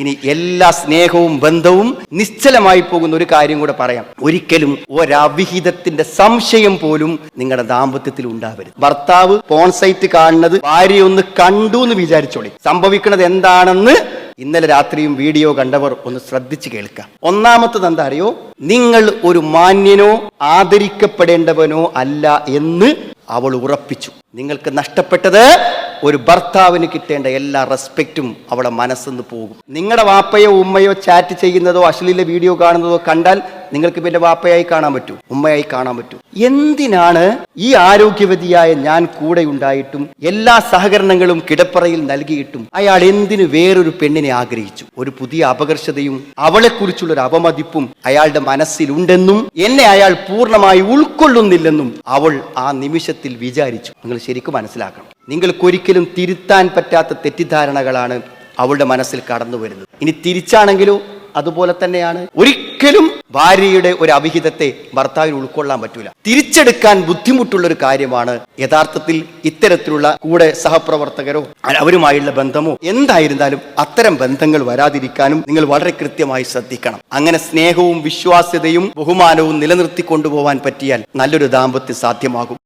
ഇനി എല്ലാ സ്നേഹവും ബന്ധവും നിശ്ചലമായി പോകുന്ന ഒരു കാര്യം കൂടെ പറയാം. ഒരിക്കലും ഒരവിഹിതത്തിന്റെ സംശയം പോലും നിങ്ങളുടെ ദാമ്പത്യത്തിൽ ഉണ്ടാവരുത്. ഭർത്താവ് പോൺ സൈറ്റ് കാണുന്നത് ഭാര്യ ഒന്ന് കണ്ടു എന്ന് വിചാരിച്ചോളി. സംഭവിക്കുന്നത് എന്താണെന്ന് ഇന്നലെ രാത്രിയും വീഡിയോ കണ്ടവർ ഒന്ന് ശ്രദ്ധിച്ചു കേൾക്കാം. ഒന്നാമത്തത് എന്താ അറിയോ? നിങ്ങൾ ഒരു മാന്യനോ ആദരിക്കപ്പെടേണ്ടവനോ അല്ല എന്ന് അവൾ ഉറപ്പിച്ചു. നിങ്ങൾക്ക് നഷ്ടപ്പെട്ടത് ഒരു ഭർത്താവിന് കിട്ടേണ്ട എല്ലാ റെസ്പെക്റ്റും അവളെ മനസ്സിന്ന് പോകും. നിങ്ങളുടെ വാപ്പയോ ഉമ്മയോ ചാറ്റ് ചെയ്യുന്നതോ അശ്ലീല വീഡിയോ കാണുന്നതോ കണ്ടാൽ നിങ്ങൾക്ക് പിന്നെ വാപ്പയായി കാണാൻ പറ്റൂ ഉമ്മയായി കാണാൻ പറ്റൂ. എന്തിനാണ് ഈ ആരോഗ്യവതിയായ ഞാൻ കൂടെ ഉണ്ടായിട്ടും എല്ലാ സഹകരണങ്ങളും കിടപ്പറയിൽ നൽകിയിട്ടും അയാൾ എന്തിനു വേറൊരു പെണ്ണിനെ ആഗ്രഹിച്ചു? ഒരു പുതിയ അപകർഷതയും അവളെക്കുറിച്ചുള്ള ഒരു അവമതിപ്പും അയാളുടെ മനസ്സിലുണ്ടെന്നും എന്നെ അയാൾ പൂർണമായി ഉൾക്കൊള്ളുന്നില്ലെന്നും അവൾ ആ നിമിഷത്തിൽ വിചാരിച്ചു. നിങ്ങൾ ശരിക്കും മനസ്സിലാക്കണം. നിങ്ങൾക്കൊരിക്കലും തിരുത്താൻ പറ്റാത്ത തെറ്റിദ്ധാരണകളാണ് അവളുടെ മനസ്സിൽ കടന്നു വരുന്നത്. ഇനി തിരിച്ചാണെങ്കിലോ അതുപോലെ തന്നെയാണ്. ഒരിക്കലും ഭാര്യയുടെ ഒരു അവിഹിതത്തെ ഭർത്താവിന് ഉൾക്കൊള്ളാൻ പറ്റൂല. തിരിച്ചെടുക്കാൻ ബുദ്ധിമുട്ടുള്ള ഒരു കാര്യമാണ് യഥാർത്ഥത്തിൽ ഇത്തരത്തിലുള്ള കൂടെ സഹപ്രവർത്തകരോ അവരുമായുള്ള ബന്ധമോ എന്തായിരുന്നാലും അത്തരം ബന്ധങ്ങൾ വരാതിരിക്കാനും നിങ്ങൾ വളരെ കൃത്യമായി ശ്രദ്ധിക്കണം. അങ്ങനെ സ്നേഹവും വിശ്വാസ്യതയും ബഹുമാനവും നിലനിർത്തി കൊണ്ടുപോകാൻ പറ്റിയാൽ നല്ലൊരു ദാമ്പത്യം സാധ്യമാകും.